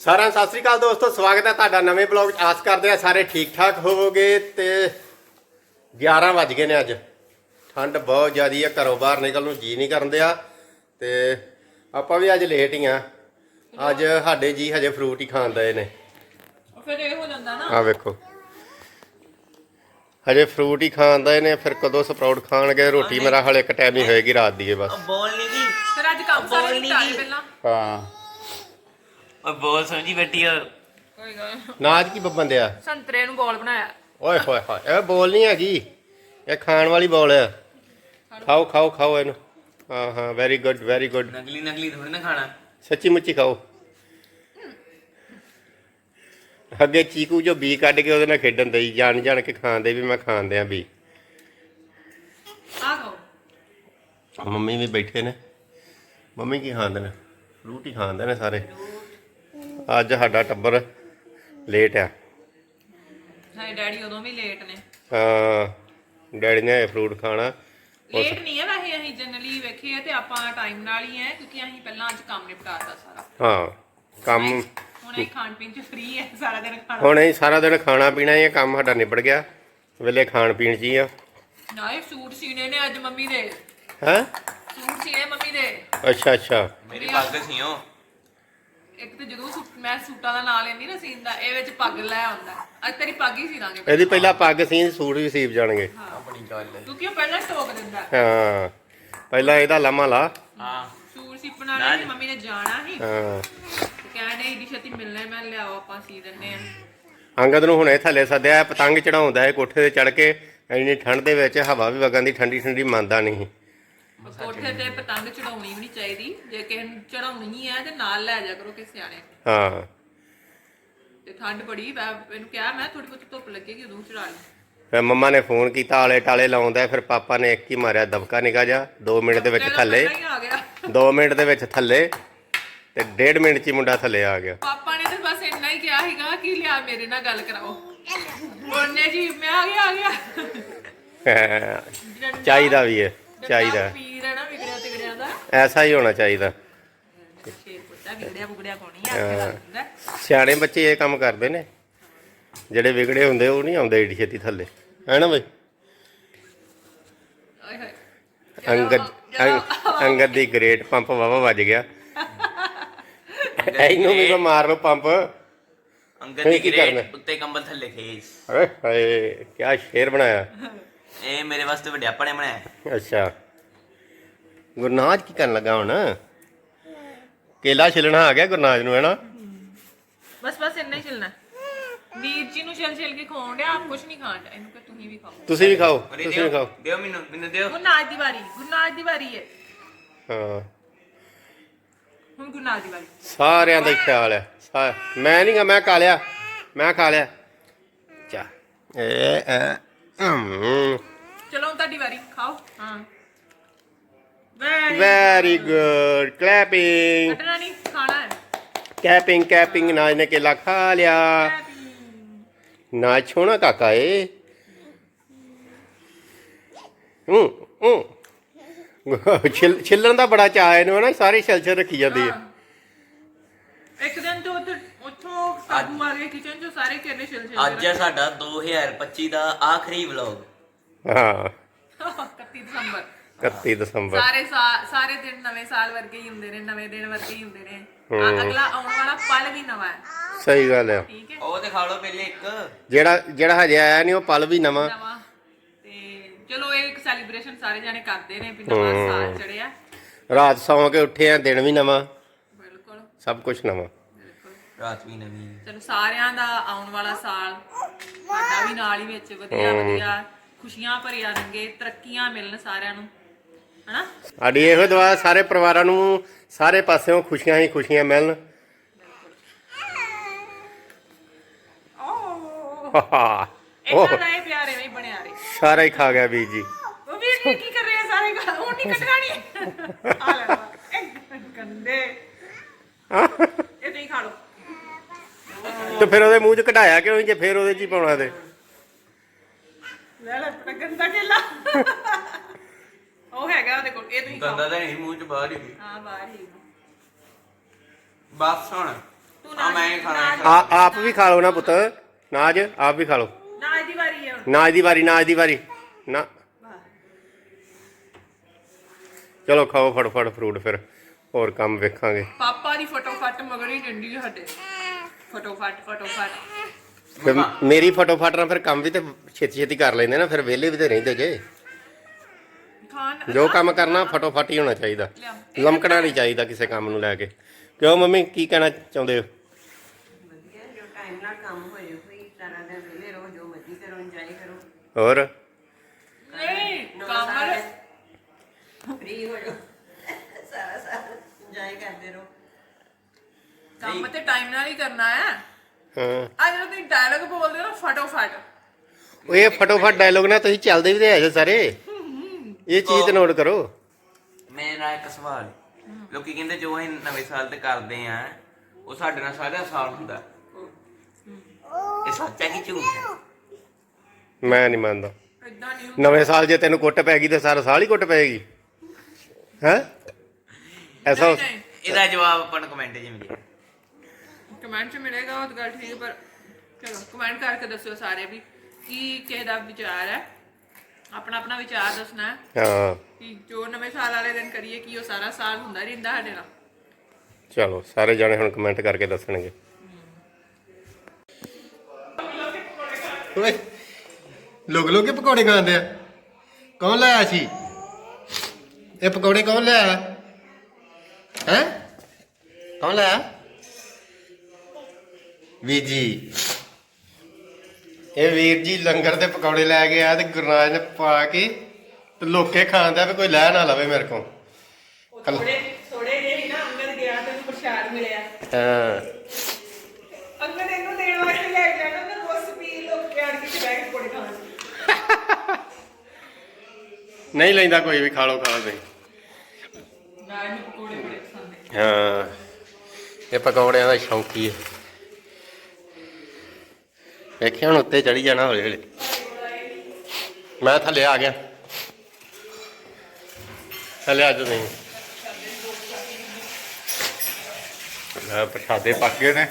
ਸਾਰਿਆਂ ਸਤਿ ਸ੍ਰੀ ਅਕਾਲ ਦੋਸਤੋ ਸਵਾਗਤ ਹੈ ਤੁਹਾਡਾ ਨਵੇਂ ਬਲੌਗ 'ਚ। ਆਸ ਕਰਦੇ ਆ ਸਾਰੇ ਠੀਕ ਠਾਕ ਹੋਵੋਗੇ ਤੇ 11 ਵੱਜ ਗਏ ਨੇ ਅੱਜ। ਠੰਡ ਬਹੁਤ ਜ਼ਿਆਦੀ ਹੈ ਘਰੋਂ ਬਾਹਰ ਨਿਕਲਣ ਨੂੰ ਜੀ ਨਹੀਂ ਕਰਨ ਦਿਆ ਤੇ ਆਪਾਂ ਵੀ ਅੱਜ ਲੇਟ ਹੀ ਆ। ਅੱਜ ਸਾਡੇ ਜੀ ਹਜੇ ਫਰੂਟ ਹੀ ਖਾਣ ਦਏ ਨੇ। ਫਿਰ ਇਹ ਹੋ ਜਾਂਦਾ ਨਾ। ਆ ਵੇਖੋ। ਹਜੇ ਫਰੂਟ ਹੀ ਖਾਣ ਦਏ ਨੇ ਫਿਰ ਕਦੋਂ ਸਪਰਾਊਟ ਖਾਣਗੇ ਰੋਟੀ ਮੇਰਾ ਹਾਲੇ ਇੱਕ ਟਾਈਮ ਹੀ ਹੋਏਗੀ ਰਾਤ ਦੀ ਬਸ। ਬੋਲ ਨਹੀਂ ਦੀ ਫਿਰ ਅੱਜ ਕੰਮ ਸਾਰੇ ਨਿਪਟਾ ਲਏ। ਪਹਿਲਾਂ। ਹਾਂ। ਉਹ ਬੋਲ ਸਮਝੀ ਬੈਠੀ ਆ। ਕੋਈ ਗੱਲ ਨੀ। ਨਾਜ ਕੀ ਬੱਬਨ ਦਿਆ? ਸੰਤਰੇ ਨੂੰ ਬੋਲ ਬਣਾਇਆ। ਓਏ ਹੋਏ ਹੋਏ ਇਹ ਬੋਲ ਨਹੀਂ ਹੈਗੀ। ਇਹ ਖਾਣ ਵਾਲੀ ਬੋਲ ਹੈ ਖਾਓ ਖਾਓ ਖਾਓ ਇਹਨੂੰ। ਹਾਂ ਹਾਂ ਵੈਰੀ ਗੁੱਡ ਵੈਰੀ ਗੁੱਡ ਨਕਲੀ ਨਕਲੀ ਥੋੜੀ ਨਾ ਖਾਣਾ। ਸੱਚੀ ਮੁੱਚੀ ਖਾਓ। ਅੱਗੇ ਚੀਕੂ ਜੋ ਬੀ ਕੱਢ ਕੇ ਉਹਦੇ ਨਾਲ ਖੇਡਣ ਦੇ ਜਾਣ ਜਾਣ ਕੇ ਖਾਂਦੇ ਵੀ ਮੈਂ ਖਾਂਦੇ ਆ ਬੀ ਆ ਖਾਓ। ਮੰਮੀ ਵੀ ਬੈਠੇ ਨੇ। ਮੰਮੀ ਕੀ ਖਾਂਦੇ ਨੇ? ਫਰੂਟ ਹੀ ਖਾਂਦੇ ਨੇ ਸਾਰੇ। ਅੱਜ ਸਾਡਾ ਟੱਬਰ ਲੇਟ ਆ। ਸਾਡੇ ਡੈਡੀ ਉਦੋਂ ਵੀ ਲੇਟ ਨੇ। ਹਾਂ ਡੈਡੀ ਨੇ ਫਰੂਟ ਖਾਣਾ। ਲੇਟ ਨਹੀਂ ਹੈ ਵੈਸੇ ਅਸੀਂ ਜਨਰਲੀ ਵੇਖੀਏ ਤੇ ਆਪਾਂ ਟਾਈਮ ਨਾਲ ਹੀ ਹੈ ਕਿਉਂਕਿ ਅਸੀਂ ਪਹਿਲਾਂ ਅੱਜ ਕੰਮ ਨਿਪਟਾਤਾ ਸਾਰਾ। ਹਾਂ ਕੰਮ ਹੁਣ ਖਾਣ ਪੀਣ ਚ ਫ੍ਰੀ ਹੈ ਸਾਰਾ ਦਿਨ ਖਾਣਾ। ਹੁਣ ਅਸੀਂ ਸਾਰਾ ਦਿਨ ਖਾਣਾ ਪੀਣਾ ਹੀ ਕੰਮ ਸਾਡਾ ਨਿਬੜ ਗਿਆ। ਵੇਲੇ ਖਾਣ ਪੀਣ ਚ ਹੀ ਆ। ਨਾ ਇਹ ਸੂਟ ਸੀਨੇ ਨੇ ਅੱਜ ਮੰਮੀ ਦੇ। ਹੈ? ਸੂਟ ਸੀਨੇ ਮੰਮੀ ਦੇ। ਅੱਛਾ ਅੱਛਾ। ਮੇਰੀ ਪੱਗ ਸੀ ਉਹ ਇੱਕ ਤੇ ਜਦੋਂ ਸੂਟ ਮੈਂ ਸੂਟਾਂ ਦਾ ਨਾਂ ਲੈਂਦੀ ਨਾ ਸੀਨ ਦਾ ਇਹ ਵਿੱਚ ਪੱਗ ਲੈ ਆਉਂਦਾ। ਅੱਜ ਤੇਰੀ ਪੱਗ ਹੀ ਸੀ ਦਾਂਗੇ ਇਹਦੀ ਪਹਿਲਾਂ ਪੱਗ ਸੀ ਸੂਟ ਵੀ ਸੀਬ ਜਾਣਗੇ। ਆਪਣੀ ਗੱਲ ਕਿਉਂਕਿ ਉਹ ਪਹਿਲਾਂ ਟੋਕ ਦਿੰਦਾ। ਹਾਂ। ਪਹਿਲਾਂ ਇਹਦਾ ਲੰਮਾ ਲਾ। ਹਾਂ। ਸੂਟ ਸਿੱਪਣ ਸੀ ਮੰਮੀ ਨੇ ਜਾਣਾ ਸੀ। ਹਾਂ। ਕਹਿੰਦੇ ਇਹਦੀ ਛੇਤੀ ਮਿਲਣਾ ਮੈਂ ਲਿਆਓ ਆਪਾਂ ਸੀ ਦਿੰਨੇ ਆ ਅੰਗਦ ਨੂੰ ਹੁਣੇ ਥੱਲੇ ਸੱਦਿਆ ਪਤੰਗ ਚੜਾਉਂਦਾ ਹੈ ਕੋਠੇ ਤੇ ਚੜ ਕੇ। ਇੰਨੀ ਠੰਡ ਦੇ ਵਿੱਚ ਹਵਾ ਵੀ ਵਗਣ ਦੀ ਠੰਡੀ ਠੰਡੀ ਮੰਨਦਾ ਨਹੀਂ। ਕੋਠੇ ਤੇ ਪਤੰਗ ਚੜਾਉਣੀ ਵੀ ਨਹੀਂ ਚਾਹੀਦੀ। ਜੇ ਕਿਸੇ ਨੂੰ ਚੜਾਉਣੀ ਹੈ ਤੇ ਨਾਲ ਲੈ ਜਾ ਕਰੋ ਕਿਸੇ ਸਿਆਣੇ ਹਾਂ। ਤੇ ਠੰਡ ਬੜੀ ਮੈਂ ਇਹਨੂੰ ਕਿਹਾ ਮੈਂ ਥੋੜੀ ਬਹੁਤੀ ਧੁੱਪ ਲੱਗੇਗੀ ਉਦੋਂ ਚੜਾ ਲਈ। ਫਿਰ ਮੰਮਾ ਨੇ ਫੋਨ ਕੀਤਾ ਆਲੇ ਟਾਲੇ ਲਾਉਂਦਾ ਫਿਰ ਪਾਪਾ ਨੇ ਇੱਕ ਹੀ ਮਾਰਿਆ ਦਬਕਾ ਨਿਕਾ ਜਾ। 2 ਮਿੰਟ ਦੇ ਵਿੱਚ ਥੱਲੇ। ਪਹਿਲਾਂ ਹੀ ਆ ਗਿਆ। 2 ਮਿੰਟ ਦੇ ਵਿੱਚ ਥੱਲੇ। ਤੇ 1.5 ਮਿੰਟ ਚ ਹੀ ਮੁੰਡਾ ਥੱਲੇ ਆ ਗਿਆ। ਪਾਪਾ ਨੇ ਤਾਂ ਬਸ ਇੰਨਾ ਹੀ ਕਿਹਾ ਸੀਗਾ ਕਿ ਲਿਆ ਮੇਰੇ ਨਾਲ ਗੱਲ ਕਰਾਓ। ਉਹਨੇ ਜੀ ਮੈਂ ਆ ਗਿਆ ਆ ਗਿਆ। ਚਾਹੀਦਾ ਵੀ ਹੈ ਚਾਹੀਦਾ। ਡੰਡਾ ਪੀਰ ਹੈ ਨਾ ਵਿਗੜਿਆ ਤਿਗੜਿਆ ਦਾ। ਐਸਾ ਹੀ ਹੋਣਾ ਚਾਹੀਦਾ। ਸ਼ੇਰ ਪੁੱਤਾ ਵਿਗੜਿਆ ਬੁਗੜਿਆ ਕੋਣੀ ਆ ਕੇ ਲੱਗ ਜਾਂਦਾ ਸਿਆਣੇ ਬੱਚੇ ਇਹ ਕੰਮ ਕਰਦੇ ਨੇ। ਜਿਹੜੇ ਵਿਗੜੇ ਹੁੰਦੇ ਉਹ ਨਹੀਂ ਆਉਂਦੇ ਏਡੀ ਛੇਤੀ ਥੱਲੇ। ਹੈ ਨਾ ਬਈ? ਓਏ ਹੋਏ। ਅੰਗਦ ਅੰਗ- ਅੰਗਦ ਦੀ ਗ੍ਰੇਟ ਪੰਪ ਵਾਵਾ ਵੱਜ ਗਿਆ। ਇਹਨੂੰ ਵੀ ਤਾਂ ਮਾਰ ਲਓ ਪੰਪ। ਅੰਗਦ ਦੀ ਕੀ ਕਰਨਾ? ਗ੍ਰੇਟ ਉੱਤੇ ਕੰਬਲ ਥੱਲੇ ਖੇਸ। ਓਏ ਹਾਏ ਕੀ ਸ਼ੇਰ ਬਣਾਇਆ। ਇਹ ਮੇਰੇ ਵਾਸਤੇ ਵੱਡਿਆ ਪੜੇ ਬਣਾਇਆ ਅੱਛਾ। ਗੁਰਨਾਜ ਕੀ ਕਰਨ ਲੱਗਾ ਹੁਣ? ਕੇਲਾ ਛਿਲਣਾ ਆ ਗਿਆ ਗੁਰਨਾਜ ਨੂੰ ਹੈ ਨਾ ਬਸ ਬਸ ਇੰਨਾ ਹੀ ਚੱਲਣਾ ਵੀਰ ਜੀ ਨੂੰ ਛਿਲ ਛਿਲ ਕੇ ਖਵਾਉਣ ਡਿਆ ਆਪ ਕੁਛ ਨਹੀਂ ਖਾਣ ਡਿਆ। ਇਹਨੂੰ ਕਿ ਤੁਸੀਂ ਵੀ ਖਾਓ। ਤੁਸੀਂ ਵੀ ਖਾਓ ਅਰੇ ਤੁਸੀਂ ਵੀ ਦਿਓ ਖਾਓ। ਦਿਓ ਮੈਨੂੰ ਮੈਨੂੰ ਦਿਓ। ਗੁਰਨਾਜ ਦੀ ਵਾਰੀ ਗੁਰਨਾਜ ਦੀ ਵਾਰੀ ਹੈ। ਹਾਂ। ਹੁਣ ਗੁਰਨਾਜ ਦੀ ਵਾਰੀ। ਸਾਰਿਆਂ ਦਾ ਹੀ ਖਿਆਲ ਹੈ। ਸਾ- ਮੈਂ ਨਹੀਂ ਗਾ ਮੈਂ ਖਾ ਲਿਆ ਮੈਂ ਖਾ ਲਿਆ। ਚਾ। ਏ ਐ ਚਲੋ ਤੁਹਾਡੀ ਵਾਰੀ ਖਾਓ। ਹਾਂ। ਵੈਰੀ ਵੈਰੀ ਗੁੱਡ ਕਲੈਪਿੰਗ ਕੱਟਣਾ ਨਹੀਂ ਖਾਣਾ ਹੈ। ਕੈਪਿੰਗ ਕੈਪਿੰਗ ਨਾਜ ਨੇ ਕੇਲਾ ਖਾ ਲਿਆ। ਨਾਜ ਛੋਣਾ ਕਾਕਾ ਏ। ਹੂੰ ਹੂੰ। ਛਿੱਲ- ਛਿੱਲਣ ਦਾ ਬੜਾ ਚਾਅ ਇਹਨੂੰ ਨਾ ਸਾਰੀ ਛਿਲ ਛਿਲ ਰੱਖੀ ਜਾਂਦੀ ਹੈ। ਇੱਕ ਦਿਨ ਤੋਂ ਉੱਥੋਂ ਸਾਬੂ ਆ ਗਏ ਕਿਚਨ ਚੋਂ ਸਾਰੇ ਕੇਲੇ ਛਿਲ ਛਿਲ ਅੱਜ ਹੈ ਸਾਡਾ 2025 ਦਾ ਆਖਰੀ ਵਲੌਗ। ਹਾਂ। 31 ਦਸੰਬਰ। 31 ਦਸੰਬਰ। ਸਾਰੇ ਸਾ- ਸਾਰੇ ਦਿਨ ਨਵੇਂ ਸਾਲ ਵਰਗੇ ਹੀ ਹੁੰਦੇ ਨੇ ਨਵੇਂ ਦਿਨ ਵਰਗੇ ਹੀ ਹੁੰਦੇ ਨੇ ਹੂੰ। ਆ- ਅਗਲਾ ਆਉਣ ਵਾਲਾ ਪਲ ਵੀ ਨਵਾਂ ਹੈ। ਸਹੀ ਗੱਲ ਹੈ। ਠੀਕ ਹੈ। ਉਹ ਲਓ ਪਹਿਲੇ ਇੱਕ। ਜਿਹੜਾ ਜਿਹੜਾ ਹਜੇ ਆਇਆ ਨਹੀਂ ਉਹ ਪਲ ਵੀ ਨਵਾਂ। ਨਵਾਂ। ਤੇ ਚਲੋ ਇਹ ਇੱਕ ਸੈਲੀਬ੍ਰੇਸ਼ਨ ਸਾਰੇ ਜਾਣੇ ਕਰਦੇ ਨੇ ਵੀ ਨਵਾਂ ਹੂੰ। ਸਾਲ ਚੜਿਆ ਰਾਤ ਸੌਂ ਕੇ ਉੱਠੇ ਆ ਦਿਨ ਵੀ ਨਵਾਂ। ਬਿਲਕੁਲ। ਸਭ ਕੁਝ ਨਵਾਂ। ਰਾਤ ਵੀ ਨਵੀਂ ਚਲੋ ਸਾਰਿਆਂ ਦਾ ਆਉਣ ਵਾਲਾ ਸਾਲ ਸਾਡਾ ਵੀ ਨਾਲ ਹੀ ਵਿੱਚ ਵਧੀਆ ਵਧੀਆ ਖੁਸ਼ੀਆਂ ਭਰਿਆ ਰੰਗੇ ਤਰੱਕੀਆਂ ਮਿਲਣ ਸਾਰਿਆਂ ਨੂੰ ਹਨਾ? ਸਾਡੀ ਇਹੋ ਦੁਆ ਸਾਰੇ ਪਰਿਵਾਰਾਂ ਨੂੰ ਸਾਰੇ ਪਾਸਿਓਂ ਖੁਸ਼ੀਆਂ ਹੀ ਖੁਸ਼ੀਆਂ ਮਿਲਣ। ਉਹ ਇਹਨਾਂ ਦਾ ਇਹ ਪਿਆਰੇ ਵੀ ਬਣਿਆ ਰਹੇ। ਸਾਰਾ ਹੀ ਖਾ ਗਿਆ ਵੀਰ ਜੀ। ਉਹ ਵੀਰ ਜੀ ਕੀ ਕਰ ਰਹੇ ਆ ਸਾਰੇ ਘਰ? ਉਹ ਨਹੀਂ ਕੱਟਣਾ ਨਹੀਂ ਆ ਲੈ ਵਾ। ਇਹ ਗੰਦੇ ਇਹ ਤੁਸੀਂ ਖਾ ਲਓ ਤੇ ਫਿਰ ਉਹਦੇ ਮੂੰਹ 'ਚ ਕਢਾਇਆ ਕਿਉਂ ਜੇ ਫਿਰ ਉਹਦੇ 'ਚ ਹੀ ਪਾਉਣਾ ਤੇ? ਲੈ ਲੈ ਆਪਣਾ ਗੰਦਾ ਕੇਲਾ। ਉਹ ਹੈਗਾ ਉਹਦੇ ਕੋਲ ਇਹ ਤੁਸੀਂ ਖਾਓ। ਗੰਦਾ ਤਾਂ ਨਹੀਂ ਮੂੰਹ ਚ ਬਾਹਰ ਹੀ ਹਾਂ ਬਾਹਰ ਹੀ ਬਸ ਹੁਣ ਤੂੰ ਆ ਮੈਂ ਖਾਣਾ ਨਾਜ- ਆ ਆਪ ਵੀ ਖਾ ਲਓ ਨਾ ਪੁੱਤ। ਨਾਜ ਆਪ ਵੀ ਖਾ ਲਓ। ਨਾਜ ਦੀ ਵਾਰੀ ਹੈ ਹੁਣ। ਨਾਜ ਦੀ ਵਾਰੀ ਨਾਜ ਦੀ ਵਾਰੀ। ਨਾ। ਚਲੋ ਖਾਓ ਫਟਫਟ ਫਰੂਟ ਫਿਰ ਹੋਰ ਕੰਮ ਵੇਖਾਂਗੇ। ਪਾਪਾ ਦੀ ਫਟੋਫਟ ਮਗਰ ਹੀ ਡੰਡੀ ਸਾਡੇ। ਫਟੋਫਟ ਫਟੋਫਟ। ਫਿਰ ਮੇਰੀ ਫਟੋਫਟ ਨਾਲ ਫਿਰ ਕੰਮ ਵੀ ਤੇ ਛੇਤੀ ਛੇਤੀ ਕਰ ਲੈਂਦੇ ਨਾ ਫਿਰ ਵਿਹਲੇ ਵੀ ਤੇ ਰਹਿੰਦੇ ਜੇ। ਖਾਣ ਜੋ ਕੰਮ ਕਰਨਾ ਫਟੋਫਟ ਹੀ ਹੋਣਾ ਚਾਹੀਦਾ। ਲਮਕਣਾ ਨਹੀਂ ਚਾਹੀਦਾ ਕਿਸੇ ਕੰਮ ਨੂੰ ਲੈ ਕੇ। ਕਿਉਂ ਮੰਮੀ ਕੀ ਕਹਿਣਾ ਚਾਹੁੰਦੇ ਹੋ? ਵਧੀਆ ਜੋ ਟਾਈਮ ਨਾਲ ਕੰਮ ਹੋਏ ਕੋਈ ਸਾਰਾ ਦਿਨ ਵਿਹਲੇ ਰਹੋ ਜੋ ਮਰਜ਼ੀ ਕਰੋ ਇੰਜੋਏ ਕਰੋ। ਹੋਰ ਨਹੀਂ ਕੰਮ ਫ੍ਰੀ ਹੋ ਜਾਓ ਸਾਰਾ ਸਾਰਾ ਇੰਜੋਏ ਕਰਦੇ ਰਹੋ ਕੰਮ ਤੇ ਟਾਈਮ ਨਾਲ ਹੀ ਕਰਨਾ ਹੈ। ਹਾਂ। ਆ ਜਦੋਂ ਤੁਸੀਂ ਡਾਇਲੌਗ ਬੋਲਦੇ ਹੋ ਨਾ ਫਟੋਫਟ। ਉਹ ਇਹ ਫਟੋਫਟ ਡਾਇਲੋਗ ਨਾਲ ਤੁਸੀਂ ਚੱਲਦੇ ਵੀ ਤੇ ਹੈਗੇ ਸਾਰੇ। ਇਹ ਚੀਜ਼ ਤੇ ਨੋਟ ਕਰੋ। ਮੇਰਾ ਇੱਕ ਸਵਾਲ। ਲੋਕੀ ਕਹਿੰਦੇ ਜੋ ਅਸੀਂ ਨਵੇਂ ਸਾਲ ਤੇ ਕਰਦੇ ਆ ਉਹ ਸਾਡੇ ਨਾਲ ਸਾਰਾ ਸਾਲ ਹੁੰਦਾ। ਇਹ ਸੱਚ ਹੈ ਕਿ ਝੂਠ ਹੈ? ਮੈਂ ਨਹੀਂ ਮੰਨਦਾ। ਇਦਾਂ ਨਹੀਂ ਨਵੇਂ ਸਾਲ ਜੇ ਤੈਨੂੰ ਕੁੱਟ ਪੈ ਗਈ ਤੇ ਸਾਰਾ ਸਾਲ ਹੀ ਕੁੱਟ ਪਏਗੀ। ਹੈ? ਐਸਾ ਇਹਦਾ ਜਵਾਬ ਆਪਾਂ ਨੂੰ ਕਮੈਂਟ 'ਚ ਮਿਲੇ ਕਮੈਂਟ 'ਚ ਮਿਲੇਗਾ ਉਹ ਤਾਂ ਗੱਲ ਠੀਕ ਹੈ, ਪਰ ਚਲੋ ਕਮੈਂਟ ਕਰਕੇ ਦੱਸਿਓ ਸਾਰੇ ਵੀ ਕੀ ਕਿਸੇ ਦਾ ਵਿਚਾਰ ਹੈ। ਆਪਣਾ ਆਪਣਾ ਵਿਚਾਰ ਦੱਸਣਾ ਹੈ ਹਾਂ। ਕਿ ਜੋ ਨਵੇਂ ਸਾਲ ਵਾਲੇ ਦਿਨ ਕਰੀਏ ਕੀ ਉਹ ਸਾਰਾ ਸਾਲ ਹੁੰਦਾ ਰਹਿੰਦਾ ਸਾਡੇ ਨਾਲ। ਚਲੋ ਸਾਰੇ ਜਾਣੇ ਹੁਣ ਕਮੈਂਟ ਕਰਕੇ ਦੱਸਣਗੇ। ਓਏ ਲੋਕ ਲੋਕ ਪਕੌੜੇ ਖਾਂਦੇ ਆ। ਕੌਣ ਲਾਇਆ ਸੀ? ਇਹ ਪਕੌੜੇ ਕੌਣ ਲਾਇਆ? ਹੈ? ਕੌਣ ਲਾਇਆ? ਜੀ ਇਹ ਵੀਰ ਜੀ ਲੰਗਰ ਦੇ ਪਕੌੜੇ ਲੈ ਕੇ ਆ ਤੇ ਗੁਰਨਾਜ ਨੇ ਪਾ ਕੇ ਤੇ ਲੋਕੇ ਖਾਂਦਾ ਵੀ ਕੋਈ ਲੈ ਨਾ ਲਵੇ ਮੇਰੇ ਕੋਲ। ਥੋੜੇ ਥੋੜੇ ਜਿਹੇ ਹੀ ਨਾ ਅੰਗਦ ਗਿਆ ਤੇ ਉਹਨੂੰ ਪ੍ਰਸ਼ਾਦ ਮਿਲਿਆ। ਹਾਂ। ਅੰਗਦ ਇਹਨੂੰ ਦੇਣ ਵਾਸਤੇ ਲੈ ਕੇ ਜਾਣਾ ਤੇ ਬਸ ਪੀ ਲੋਕ ਕੇ ਆਣ ਕੇ ਬੈਠ ਕੋੜੇ ਖਾਣ। ਨਹੀਂ ਲੈਂਦਾ ਕੋਈ ਵੀ ਖਾ ਲਓ ਖਾ ਲਓ ਤੁਸੀਂ। ਨਾ ਇਹਨੂੰ ਪਕੌੜੇ ਬੜੇ ਪਸੰਦ ਹਾਂ। ਇਹ ਪਕੌੜਿਆਂ ਦਾ ਸ਼ੌਂਕੀ ਹੈ। ਵੇਖਿਆ, ਹੁਣ ਉੱਤੇ ਚੜੀ ਜਾਣਾ ਹੌਲੀ ਹੌਲੀ। ਮੈਂ ਥੱਲੇ ਆ ਗਿਆ। ਥੱਲੇ ਆ ਜਾਓ ਨਹੀਂ ਲੈ, ਪ੍ਰਸ਼ਾਦੇ ਪੱਕ ਗਏ ਨੇ।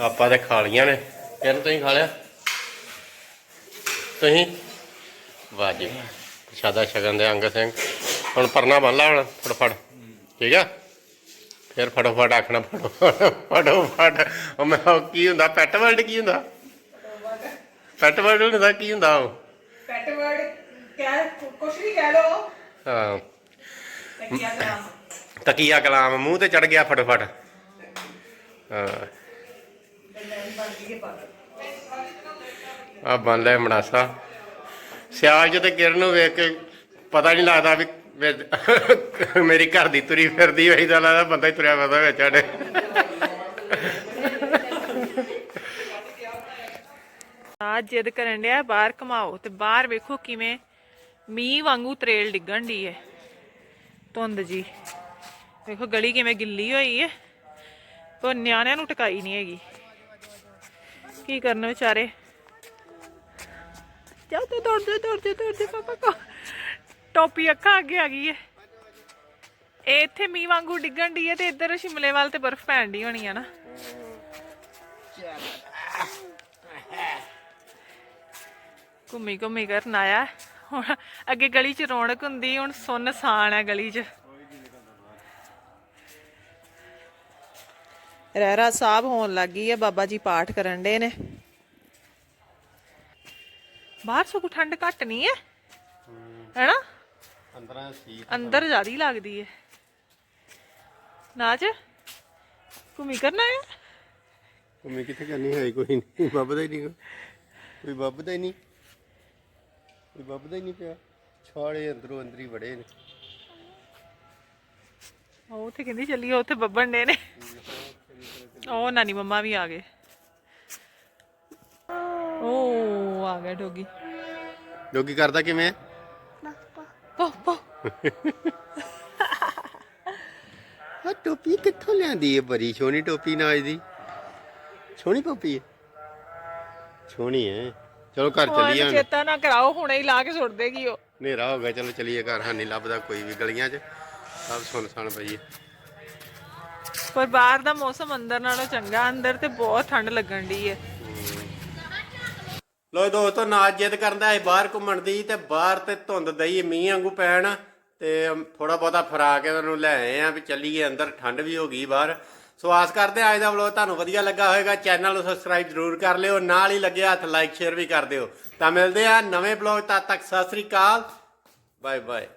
ਆਪਾਂ ਤੇ ਖਾ ਲੀਆਂ ਨੇ। ਕਿਰਨ ਤੁਸੀਂ ਖਾ ਲਿਆ? ਤੁਸੀਂ? ਵਾਜੀ ਪ੍ਰਸ਼ਾਦਾ ਸ਼ਗਨ ਦੇ ਅੰਗਦ ਸਿੰਘ। ਹੁਣ ਪਰਨਾ ਬੰਨ ਲਾ ਹੁਣ ਫਟਫਟ ਠੀਕ ਆ? ਫਿਰ ਫਟੋਫਟ ਆਖਣਾ ਫਟੋਫਟ ਫਟੋਫਟ। ਉਹ ਮੈਂ ਉਹ ਕੀ ਹੁੰਦਾ? ਪੈਟ ਵਰਡ ਕੀ ਹੁੰਦਾ? ਪੈਟ ਵਰਡ ਹੁੰਦਾ ਕੀ ਹੁੰਦਾ ਉਹ? ਪੈਟ ਵਰਡ ਕਹਿ ਕੁਛ ਵੀ ਕਹਿ ਲੋ ਹਾਂ। ਤੇ ਕੀ ਕਰਾਂ ਤਕੀਆ ਕਲਾਮ ਮੂੰਹ ਤੇ ਚੜ ਗਿਆ ਫਟੋਫਟ। ਹਾਂ। ਆ ਬਣ ਲੈ ਮਣਾਸਾ ਸਿਆਲ ਤੇ ਕਿਰਨ ਨੂੰ ਵੇਖ ਕੇ ਪਤਾ ਨਹੀਂ ਲੱਗਦਾ ਵੀ ਵੀ ਮੇਰੀ ਘਰ ਦੀ ਤੁਰੀ ਫਿਰਦੀ ਹੋਈ ਤਾਂ ਲੱਗਦਾ ਬੰਦਾ ਹੀ ਤੁਰਿਆ ਫਿਰਦਾ ਵਿੱਚ ਸਾਡੇ। ਆ ਜਿੱਦ ਕਰਨ ਡਿਆ, ਬਾਹਰ ਘਮਾਓ ਤੇ ਬਾਹਰ ਵੇਖੋ ਕਿਵੇਂ ਮੀਂਹ ਵਾਂਗੂ ਤਰੇਲ ਡਿੱਗਣ ਦੀ ਹੈ ਧੁੰਦ ਜੀ। ਵੇਖੋ ਗਲੀ ਕਿਵੇਂ ਗਿੱਲੀ ਹੋਈ ਹੈ ਪਰ ਨਿਆਣਿਆਂ ਨੂੰ ਟਿਕਾਈ ਨਹੀਂ ਹੈਗੀ। ਕੀ ਕਰਨ ਵਿਚਾਰੇ? ਜਾਓ ਤੇ ਦੌੜਦੇ ਦੌੜਦੇ ਦੌੜਦੇ ਪਾਪਾ ਕੋ ਟੋਪੀ ਅੱਖਾਂ ਅੱਗੇ ਆ ਗਈ ਹੈ ਇਹ ਇੱਥੇ ਮੀਂਹ ਵਾਂਗੂ ਡਿੱਗਣ ਦੀ ਹੈ ਤੇ ਇੱਧਰ ਸ਼ਿਮਲੇ ਵੱਲ ਤੇ ਬਰਫ਼ ਪੈਣ ਦੀ ਹੋਣੀ ਆ ਨਾ। ਘੁੰਮੀ ਘੁੰਮੀ ਕਰਨ ਆਇਆ। ਹੁਣ ਅੱਗੇ ਗਲੀ 'ਚ ਰੌਣਕ ਹੁੰਦੀ ਹੁਣ ਸੁੰਨਸਾਨ ਹੈ ਗਲੀ 'ਚ। ਰਹਿਰਾ ਸਾਹਿਬ ਹੋਣ ਲੱਗੀ ਹੈ ਬਾਬਾ ਜੀ ਪਾਠ ਕਰਨ ਦੇ ਨੇ। ਬਾਹਰ ਸਗੋਂ ਠੰਡ ਘੱਟ ਨਹੀਂ ਹੈ ਹੈਨਾ? ਅੰਦਰਾਂ ਸੀ ਅੰਦਰ ਜ਼ਿਆਦੀ ਲੱਗਦੀ ਹੈ ਨਾਚ ਘੁੰਮੀ ਕਰਨਾ ਹੈ? ਮੈਂ ਕਿੱਥੇ ਕਰਨੀ ਹੈ ਕੋਈ ਨਹੀਂ ਬੱਬਦਾ ਹੀ ਨਹੀਂ ਕੋਈ। ਬੱਬਦਾ ਹੀ ਨਹੀਂ। ਕੋਈ ਬੱਬਦਾ ਹੀ ਨਹੀਂ ਪਿਆ। ਛਾੜੇ ਅੰਦਰੋਂ ਅੰਦਰੀ ਬੜੇ ਨੇ। ਉਹ ਉੱਥੇ ਕਹਿੰਦੀ ਚੱਲੀਏ ਉੱਥੇ ਬੱਬਣ ਦੇ ਨੇ। ਉਹ ਨਾਨੀ ਮੰਮਾ ਵੀ ਆ ਗਏ। ਉਹ ਆ ਗਿਆ ਡੋਗੀ। ਲੋਕੀ ਕਰਦਾ ਕਿਵੇਂ? ਪੋ ਪੋ। ਆ ਟੋਪੀ ਕਿੱਥੋਂ ਲਿਆਂਦੀ ਹੈ ਬੜੀ ਸੋਹਣੀ ਟੋਪੀ ਨਾਜ ਦੀ। ਸੋਹਣੀ ਟੋਪੀ ਹੈ ਸੋਹਣੀ ਹੈ ਚਲੋ ਘਰ ਚੱਲੀਏ ਹੁਣ। ਚੇਤਾ ਨਾ ਕਰਾਓ ਹੁਣੇ ਹੀ ਲਾ ਕੇ ਸੁੱਟ ਦੇਗੀ ਉਹ। ਹਨੇਰਾ ਹੋ ਗਿਆ ਚਲੋ ਚਲੀਏ ਘਰ। ਹਾਂ ਨਹੀਂ ਲੱਭਦਾ ਕੋਈ ਵੀ ਗਲੀਆਂ 'ਚ। ਸਭ ਸੁੰਨਸਾਨ ਪਈ ਹੈ ਪਰ ਬਾਹਰ ਦਾ ਮੌਸਮ ਅੰਦਰ ਨਾਲੋਂ ਚੰਗਾ ਅੰਦਰ ਤੇ ਬਹੁਤ ਠੰਡ ਲੱਗਣ ਦੀ ਹੈ ਲੋ ਦੋਸਤੋ, ਨਾ ਜਿੱਦ ਕਰਦਾ ਹੈ ਬਾਹਰ ਘੁੰਮਣ ਦੀ ਤੇ ਬਾਹਰ ਤੇ ਧੁੰਦ ਦਈ ਮੀਂਹ ਵਾਂਗੂ ਪੈਣ ਤੇ ਥੋੜਾ ਬਹੁਤਾ ਫਰਾ ਕੇ ਉਹਨੂੰ ਲੈ ਆਏ ਆ ਵੀ ਚੱਲੀਏ, ਅੰਦਰ ਠੰਡ ਵੀ ਹੋ ਗਈ ਬਾਹਰ। ਸੋ ਆਸ ਕਰਦੇ ਆ ਅੱਜ ਦਾ ਵਲੋਗ ਤੁਹਾਨੂੰ ਵਧੀਆ ਲੱਗਾ ਹੋਵੇਗਾ, ਚੈਨਲ ਨੂੰ ਸਬਸਕ੍ਰਾਈਬ ਜ਼ਰੂਰ ਕਰ ਲਿਓ, ਨਾਲ ਹੀ ਲੱਗਿਆ ਹੱਥ ਲਾਈਕ ਸ਼ੇਅਰ ਵੀ ਕਰ ਦਿਓ। ਤਾਂ ਮਿਲਦੇ ਆ ਨਵੇਂ ਵਲੋਗ ਤਦ ਤੱਕ, ਸਤਿ ਸ੍ਰੀ ਅਕਾਲ ਬਾਏ ਬਾਏ